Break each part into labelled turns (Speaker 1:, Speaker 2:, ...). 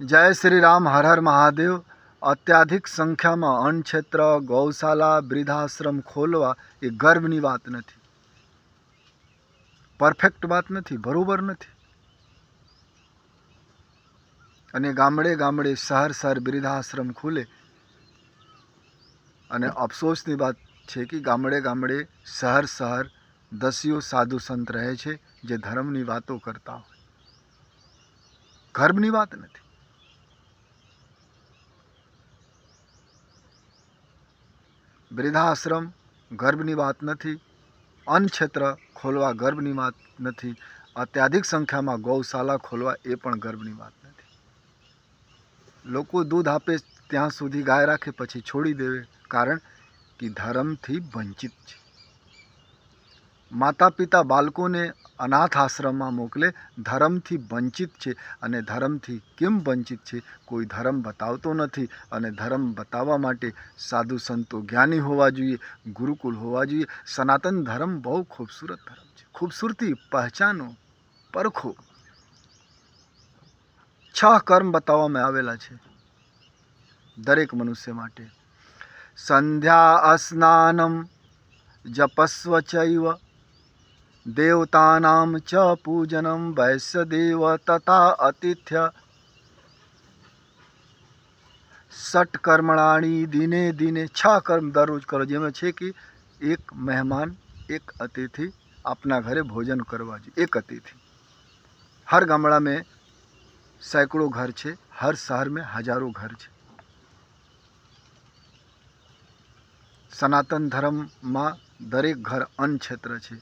Speaker 1: જય શ્રી રામ, હર હર મહાદેવ. અત્યાધિક સંખ્યામાં અન્નક્ષેત્ર, ગૌશાલા, વૃદ્ધાશ્રમ ખોલવા એ ગર્વની વાત નથી. પરફેક્ટ વાત નથી, બરોબર નથી. અને ગામડે ગામડે શહેર શહેર વૃદ્ધાશ્રમ ખુલે. અને અફસોસની વાત છે કે ગામડે ગામડે શહેર શહેર દસીઓ સાધુ સંત રહે છે જે ધર્મની વાતો કરતા હોય. ગર્ભની વાત નથી. વૃદ્ધાશ્રમ ગર્ભની વાત નથી. અન્ન ક્ષેત્ર ખોલવા ગર્ભની વાત નથી. અત્યાધિક સંખ્યામાં ગૌશાલા ખોલવા એ પણ ગર્ભની વાત નથી. લોકો દૂધ આપે ત્યાં સુધી ગાય રાખે, પછી છોડી દેવે, કારણ કે ધર્મથી વંચિત છે. માતા પિતા બાળકોને અનાથ આશ્રમમાં મોકલે, ધર્મથી વંચિત છે અને ધર્મથી કેમ વંચિત છે કોઈ ધર્મ બતાવતો નથી અને ધર્મ બતાવવા માટે સાધુ સંતો જ્ઞાની હોવા જોઈએ, ગુરુકુલ હોવા જોઈએ. સનાતન ધર્મ બહુ ખૂબસૂરત ધર્મ છે. ખૂબસૂરતી પહેચાનો પરખો. છ કર્મ બતાવવામાં આવેલા છે દરેક મનુષ્ય માટે. સંધ્યા સ્નાનમ જપસ્વ ચૈવ દેવતાનામ ચ પૂજનમ વૈશ્યદેવ તથા અતિથ્ય સટ કર્મણાની દિને દિને છ કર્મ દરરોજ કરો જેમાં છે કે એક મહેમાન એક અતિથि આપના ઘરે ભોજન કરવા જોઈએ એક અતિથि હર ગામડા में सैकड़ों घर છે हर शहर में हजारों घर છે સનાતન ધર્મમાં દરેક ઘર અન્ન ક્ષેત્ર છે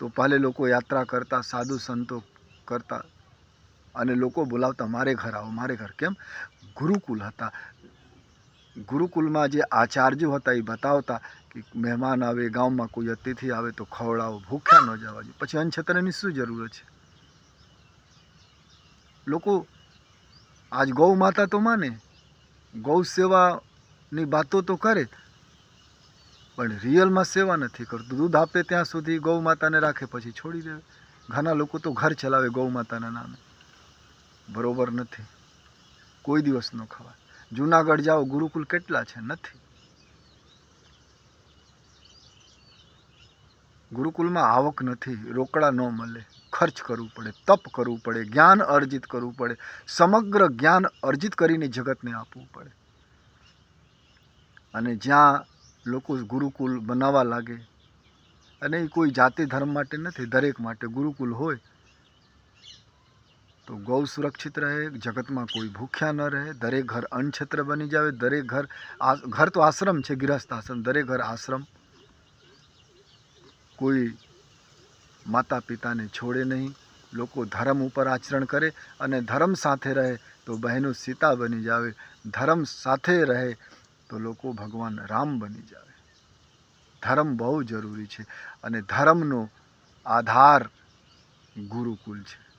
Speaker 1: તો પહેલે લોકો યાત્રા કરતા, સાધુ સંતો કરતા અને લોકો બોલાવતા, મારે ઘર આવો, મારે ઘર. કેમ? ગુરુકુલ હતા. ગુરુકુલમાં જે આચાર્યો હતા એ બતાવતા કે મહેમાન આવે, ગામમાં કોઈ અતિથિ આવે તો ખવડાવો, ભૂખ્યા ન જવા જોઈએ પછી અન્નછત્રની શું જરૂર છે? લોકો આજ ગૌ માતા તો માને, ગૌ સેવાની વાતો તો કરે પણ રિયલમાં સેવા નથી કરતું. દૂધ આપે ત્યાં સુધી ગૌ માતાને રાખે, પછી છોડી દે. ઘણા લોકો તો ઘર ચલાવે ગૌ માતાના નામે. બરોબર નથી. કોઈ દિવસ ન ખવાય. જુનાગઢ જાઓ, ગુરુકુલ કેટલા છે? નથી. ગુરુકુલમાં આવક નથી. રોકડા ન મળે. ખર્ચ કરવું પડે, તપ કરવું પડે, જ્ઞાન અર્જિત કરવું પડે. સમગ્ર જ્ઞાન અર્જિત કરીને જગતને આપવું પડે. અને જ્યાં લોકો ગુરુકુલ બનાવવા લાગે. અને એ કોઈ જાતિ ધર્મ માટે નથી, દરેક માટે ગુરુકુલ હોય. તો ગૌ સુરક્ષિત રહે, જગતમાં કોઈ ભૂખ્યા ન રહે, દરેક ઘર અન્નક્ષેત્ર બની જાવે, દરેક ઘર ઘર તો આશ્રમ છે, ગૃહસ્થ આશ્રમ, દરેક ઘર આશ્રમ. કોઈ માતા પિતાને છોડે નહીં, લોકો ધર્મ ઉપર આચરણ કરે અને ધર્મ સાથે રહે તો બહેનો સીતા બની જાવે, ધર્મ સાથે રહે તો લોકો ભગવાન રામ બની જાવે ધર્મ બહુ જરૂરી છે અને ધર્મનો આધાર ગુરુકુલ છે.